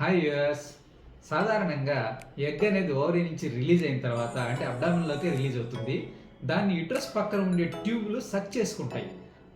Hi యూఎస్ సాధారణంగా egg అనేది ఓవరీ నుంచి రిలీజ్ అయిన తర్వాత అంటే అబ్డామిన్లోకి రిలీజ్ అవుతుంది. దాన్ని యుట్రస్ పక్కన ఉండే ట్యూబ్లు సక్ చేసుకుంటాయి.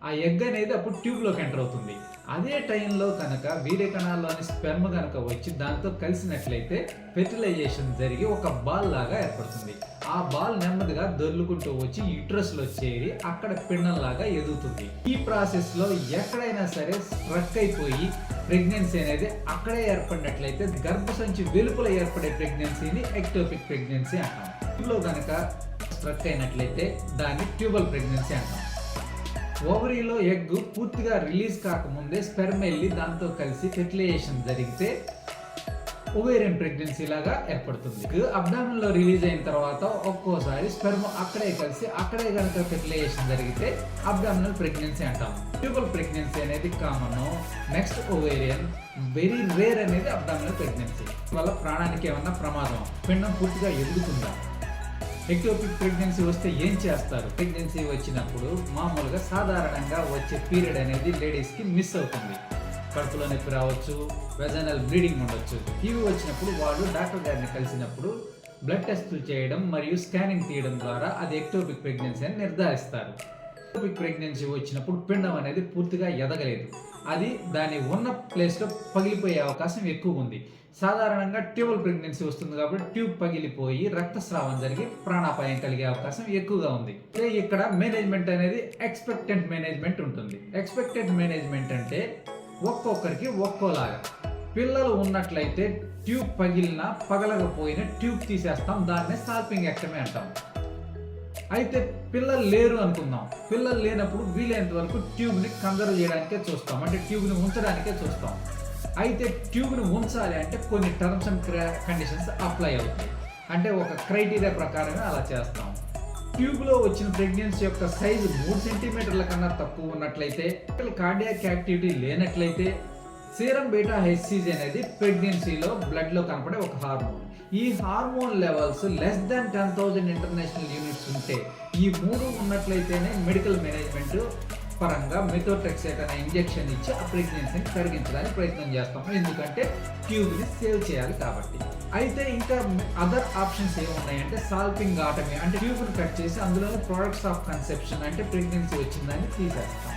ఆ ఎగ్ అనేది అప్పుడు ట్యూబ్లోకి ఎంటర్ అవుతుంది. అదే టైంలో కనుక వీర్య కణాల్లోని స్పెర్మ్ కనుక వచ్చి దాంతో కలిసినట్లయితే ఫెర్టిలైజేషన్ జరిగి ఒక బాల్ లాగా ఏర్పడుతుంది. ఆ బాల్ నెమ్మదిగా దొర్లుకుంటూ వచ్చి యుట్రస్లో చేరి అక్కడ పిండంలాగా ఎదుగుతుంది. ఈ ప్రాసెస్లో ఎక్కడైనా సరే స్ట్రక్ అయిపోయి ప్రెగ్నెన్సీ అనేది అక్కడే ఏర్పడినట్లయితే గర్భసంచి వెలుపల ఏర్పడే ప్రెగ్నెన్సీని ఎక్టోపిక్ ప్రెగ్నెన్సీ అంటాం. ఇందులో కనుక స్ట్రక్ అయినట్లయితే దాన్ని ట్యూబల్ ప్రెగ్నెన్సీ అంటాం. ఓవరీలో ఎగ్ పూర్తిగా రిలీజ్ కాకముందే స్పెర్మ్ వెళ్ళి దాంతో కలిసి ఫెర్టిలైజేషన్ జరిగితే ఓవేరియన్ ప్రెగ్నెన్సీ లాగా ఏర్పడుతుంది. అబ్డామిన్లో రిలీజ్ అయిన తర్వాత ఒక్కోసారి స్పెర్మ్ అక్కడే కలిసి అక్కడే కనుక ఫెర్టిలైజేషన్ జరిగితే అబ్డామినల్ ప్రెగ్నెన్సీ అంటాం. ట్యూబల్ ప్రెగ్నెన్సీ అనేది common next ovarian very rare అనేది అబ్డామినల్ ప్రెగ్నెన్సీ వల్ల ప్రాణానికి ఏమన్నా ప్రమాదం? పిండం పూర్తిగా ఎదుగుతుందా? ఎక్టోపిక్ ప్రెగ్నెన్సీ వస్తే ఏం చేస్తారు? ప్రెగ్నెన్సీ వచ్చినప్పుడు మామూలుగా సాధారణంగా వచ్చే పీరియడ్ అనేది లేడీస్కి మిస్ అవుతుంది. కడుపులో నొప్పి రావచ్చు వెజనల్ బ్లీడింగ్ ఉండొచ్చు. ఇవి వచ్చినప్పుడు వాళ్ళు డాక్టర్ గారిని కలిసినప్పుడు బ్లడ్ టెస్టులు చేయడం మరియు స్కానింగ్ తీయడం ద్వారా అది ఎక్టోపిక్ ప్రెగ్నెన్సీ అని నిర్ధారిస్తారు. ఎక్టోపిక్ ప్రెగ్నెన్సీ వచ్చినప్పుడు పిండం అనేది పూర్తిగా ఎదగలేదు. అది దాని ఉన్న ప్లేస్లో పగిలిపోయే అవకాశం ఎక్కువ ఉంది. సాధారణంగా ట్యూబల్ ప్రెగ్నెన్సీ వస్తుంది కాబట్టి ట్యూబ్ పగిలిపోయి రక్తస్రావం జరిగి ప్రాణాపాయం కలిగే అవకాశం ఎక్కువగా ఉంది. ఇక్కడ మేనేజ్మెంట్ అనేది ఎక్స్పెక్టెంట్ మేనేజ్మెంట్ ఉంటుంది. ఎక్స్పెక్టెంట్ మేనేజ్మెంట్ అంటే ఒక్కొక్కరికి ఒక్కోలాగా. పిల్లలు ఉన్నట్లయితే ట్యూబ్ పగిలిన పగలకపోయిన ట్యూబ్ తీసేస్తాం దాన్నే సాల్పింగ్ యాక్టమే అంటాం. అయితే పిల్లలు లేరు అనుకుందాం. పిల్లలు లేనప్పుడు వీలైనంత వరకు ట్యూబ్ని కన్జర్వ్ చేయడానికే చూస్తాం. అంటే ట్యూబ్ని ఉంచడానికే చూస్తాం. అయితే ట్యూబ్ని ఉంచాలి అంటే కొన్ని టర్మ్స్ అండ్ కండిషన్స్ అప్లై అవుతాయి. అంటే ఒక క్రైటీరియా ప్రకారమే అలా చేస్తాం. ట్యూబ్లో వచ్చిన ప్రెగ్నెన్సీ యొక్క సైజు మూడు సెంటీమీటర్ల కన్నా తక్కువ ఉన్నట్లయితే కార్డియాక్ యాక్టివిటీ లేనట్లయితే సీరం బీటా హెచ్సిజి అనేది ప్రెగ్నెన్సీలో బ్లడ్లో కనపడే ఒక హార్మోన్ ఈ hormone levels less than ten thousand international units ఉంటే ఈ మూడు ఉన్నట్లయితేనే మెడికల్ మేనేజ్మెంట్ పరంగా మెథోట్రెక్సేట్ అనే ఇంజెక్షన్ ఇచ్చి ఆ ప్రెగ్నెన్సీని కరిగించడానికి ప్రయత్నం చేస్తాము. ఎందుకంటే ట్యూబ్ని సేవ్ చేయాలి కాబట్టి. అయితే ఇంకా అదర్ ఆప్షన్స్ ఏమున్నాయంటే సాల్పింగ్ ఆటమే అంటే ట్యూబ్ని కట్ చేసి అందులో ప్రొడక్ట్స్ ఆఫ్ కన్సెప్షన్ అంటే ప్రెగ్నెన్సీ వచ్చిందని తీసేస్తాం.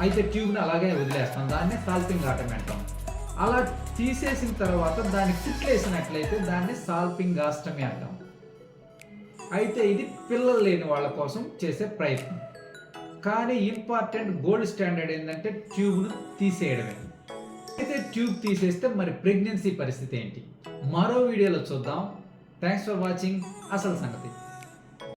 అయితే ట్యూబ్ని అలాగే వదిలేస్తాం. దాన్ని సాల్పింగ్ ఆటమే అంటాం. అలా తీసేసిన తర్వాత దాన్ని కుట్లేసినట్లయితే దాన్ని సాల్పింగ్ ఆస్టమీ అంటాం. అయితే ఇది పిల్లలు లేని వాళ్ళ కోసం చేసే ప్రయత్నం. కానీ ఇంపార్టెంట్ గోల్డ్ స్టాండర్డ్ ఏంటంటే ట్యూబ్ను తీసేయడమే. అయితే ట్యూబ్ తీసేస్తే మరి ప్రెగ్నెన్సీ పరిస్థితి ఏంటి? మరో వీడియోలో చూద్దాం. థ్యాంక్స్ ఫర్ వాచింగ్ అసలు సంగతి.